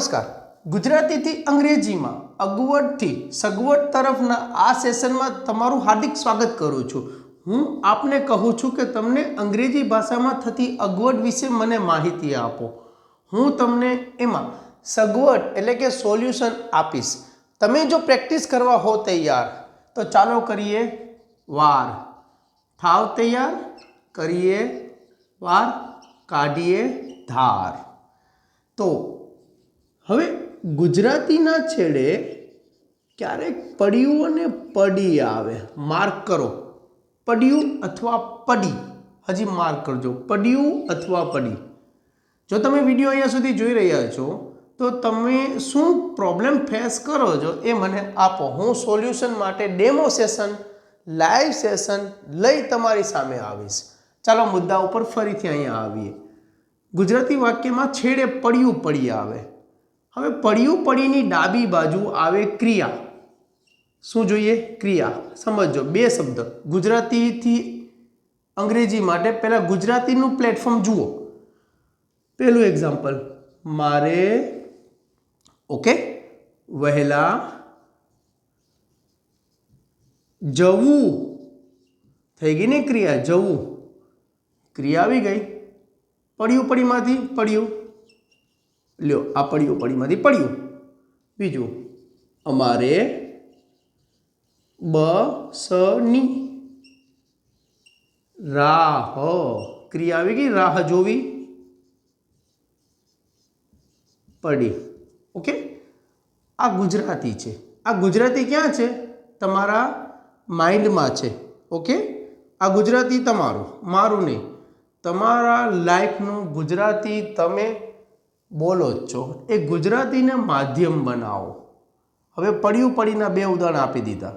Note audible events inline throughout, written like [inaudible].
નમસ્કાર. ગુજરાતીથી અંગ્રેજીમાં અગવડથી સગવડ તરફના આ સેશનમાં તમારું હાર્દિક સ્વાગત કરું છું. હું આપને કહું છું કે તમને અંગ્રેજી ભાષામાં થતી અગવડ વિશે મને માહિતી આપો. હું તમને એમાં સગવડ એટલે કે સોલ્યુશન આપીશ. તમે જો પ્રેક્ટિસ કરવા હો તૈયાર, તો ચાલો કરીએ વાર. થાવ તૈયાર, કરીએ વાર, કાઢીએ ધાર. તો હવે ગુજરાતીના છેડે ક્યારેક પડ્યું અને પડી આવે. માર્ક કરો. પડ્યું અથવા પડી. હજી માર્ક કરજો. પડ્યું અથવા પડી. જો તમે વીડિયો અહીંયા સુધી જોઈ રહ્યા છો, તો તમે શું પ્રોબ્લેમ ફેસ કરો છો એ મને આપો. હું સોલ્યુશન માટે ડેમો સેશન લાઈવ સેશન લઈ તમારી સામે આવીશ. ચાલો મુદ્દા ઉપર ફરીથી અહીંયા આવીએ. ગુજરાતી વાક્યમાં છેડે પડ્યું પડી આવે. હવે પડ્યું પડીની ડાબી બાજુ આવે ક્રિયા. શું જોઈએ? ક્રિયા. સમજો બે શબ્દ. ગુજરાતીથી અંગ્રેજી માટે પહેલાં ગુજરાતીનું પ્લેટફોર્મ જુઓ. પહેલું એક્ઝામ્પલ મારે ઓકે વહેલા જવું. થઈ ગઈ ને ક્રિયા? જવું. ક્રિયા આવી ગઈ. પડ્યું પડીમાંથી? પડ્યું. લ્યો, આ પડ્યું, પડીમાંથી પડ્યું. બીજું, અમારે બસની રાહ ક્રિયા આવી ગઈ, રાહ જોવી પડી. ઓકે? આ ગુજરાતી છે. આ ગુજરાતી ક્યાં છે? તમારા માઇન્ડમાં છે. ઓકે? આ ગુજરાતી તમારું, મારું નહીં. તમારા લાઈફનું ગુજરાતી તમે બોલો જ છો. એ ગુજરાતીને માધ્યમ બનાવો. હવે પડ્યું પડીના બે ઉદાહરણ આપી દીધા.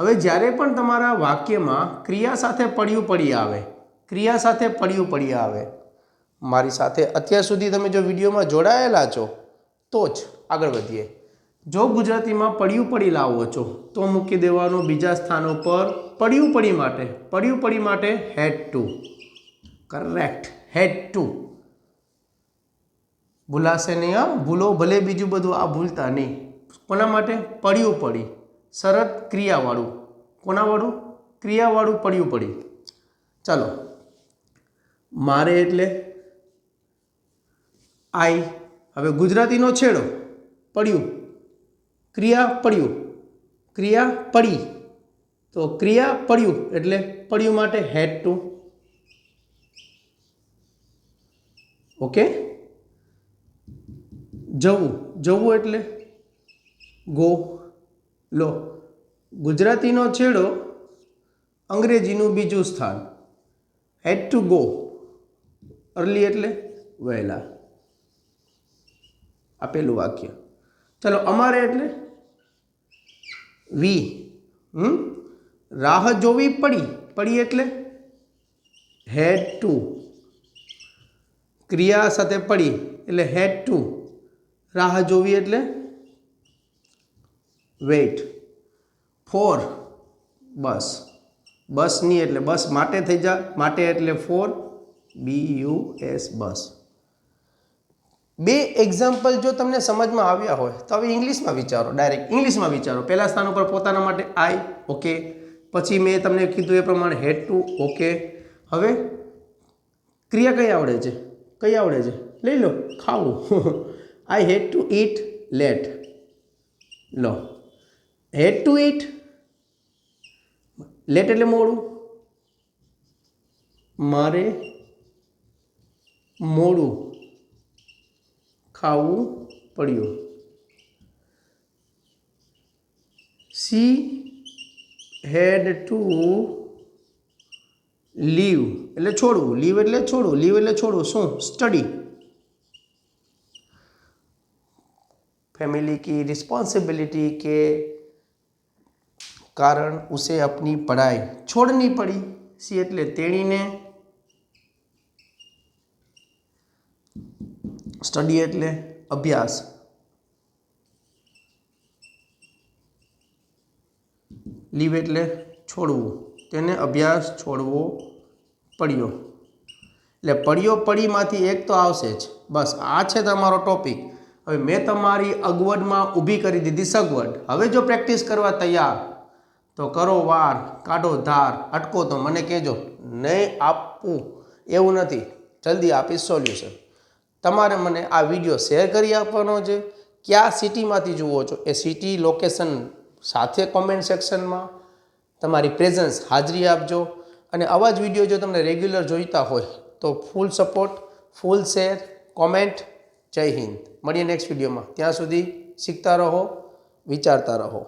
હવે જ્યારે પણ તમારા વાક્યમાં ક્રિયા સાથે પડ્યું પડી આવે, ક્રિયા સાથે પડ્યું પડી આવે, મારી સાથે અત્યાર સુધી તમે જો વિડીયોમાં જોડાયેલા છો, તો જ આગળ વધીએ. જો ગુજરાતીમાં પડ્યું પડી લાવો છો, તો મૂકી દેવાનું બીજા સ્થાન ઉપર પડ્યું પડી માટે, પડ્યું પડી માટે had to correct had to ભૂલાશે નહીં. આ ભૂલો ભલે બીજું બધું આ ભૂલતા નહીં. કોના માટે? પડ્યું પડી. શરત ક્રિયાવાળું. કોનાવાળું ક્રિયાવાળું પડ્યું પડી. ચાલો. મારે એટલે આઈ. હવે ગુજરાતીનો છેડો. પડ્યું ક્રિયા પડ્યું ક્રિયા પડી. તો ક્રિયા પડ્યું એટલે પડ્યું માટે હેડ ટુ. ઓકે? જવું જવું એટલે? ગો, લો. ગુજરાતીનો છેડો અંગ્રેજીનું બીજું સ્થાન. હેડ ટુ ગો અર્લી એટલે વહેલા. આપેલું વાક્ય. ચલો, અમારે એટલે વી, હમ? રાહ જોવી પડી. પડી એટલે હેડ ટુ ક્રિયા સાથે પડી એટલે હેડ ટુ રાહ જોવી એટલે? વેઇટ ફોર બસ બસની એટલે બસ માટે થઈ જા, માટે એટલે for B U S bus બે એક્ઝામ્પલ જો તમને સમજમાં આવ્યા હોય, તો હવે ઇંગ્લિશમાં વિચારો ડાયરેક્ટ ઇંગ્લિશમાં વિચારો. પહેલા સ્થાન ઉપર પોતાના માટે આઈ ઓકે પછી મેં તમને કીધું એ પ્રમાણે હેડ ટુ ઓકે હવે ક્રિયા કઈ આવડે છે? કઈ આવડે છે? લઈ લો, ખાવું. [laughs] I had to eat late law. Had to eat late એટલે મોડું? મારે મોડું ખાવું પડ્યું. સી હેડ ટુ લીવ એટલે છોડવું. લીવ એટલે છોડવું. લીવ એટલે છોડવું. શું? સ્ટડી फैमिली की रिस्पॉन्सिबिलिटी के कारण उसे अपनी पढ़ाई छोड़नी पड़ी सी એટલે તેણીને સ્ટડી એટલે અભ્યાસ લીવ એટલે છોડવું તેને અભ્યાસ છોડવો પડ્યો એટલે પડ્યો પડીમાંથી એક તો આવશે જ બસ આ છે તમારો ટોપિક હવે મેં તમારી અગવડમાં ઊભી કરી દીધી સગવડ. હવે જો પ્રેક્ટિસ કરવા તૈયાર, તો કરો વાર, કાઢો ધાર, અટકો તો મને કહેજો. નહીં આપવું એવું નથી. જલ્દી આપીશ સોલ્યુશન. તમારે મને આ વીડિયો શેર કરી આપવાનો છે. કયા સિટીમાંથી જુઓ છો? એ સિટી લોકેશન સાથે કોમેન્ટ સેક્શનમાં તમારી પ્રેઝન્સ હાજરી આપજો. અને આવા જ વીડિયો જો તમને રેગ્યુલર જોઈતા હોય, તો full support full share comment Jai Hind. મળીએ નેક્સ્ટ વિડીયોમાં ત્યાં સુધી શીખતા રહો વિચારતા રહો.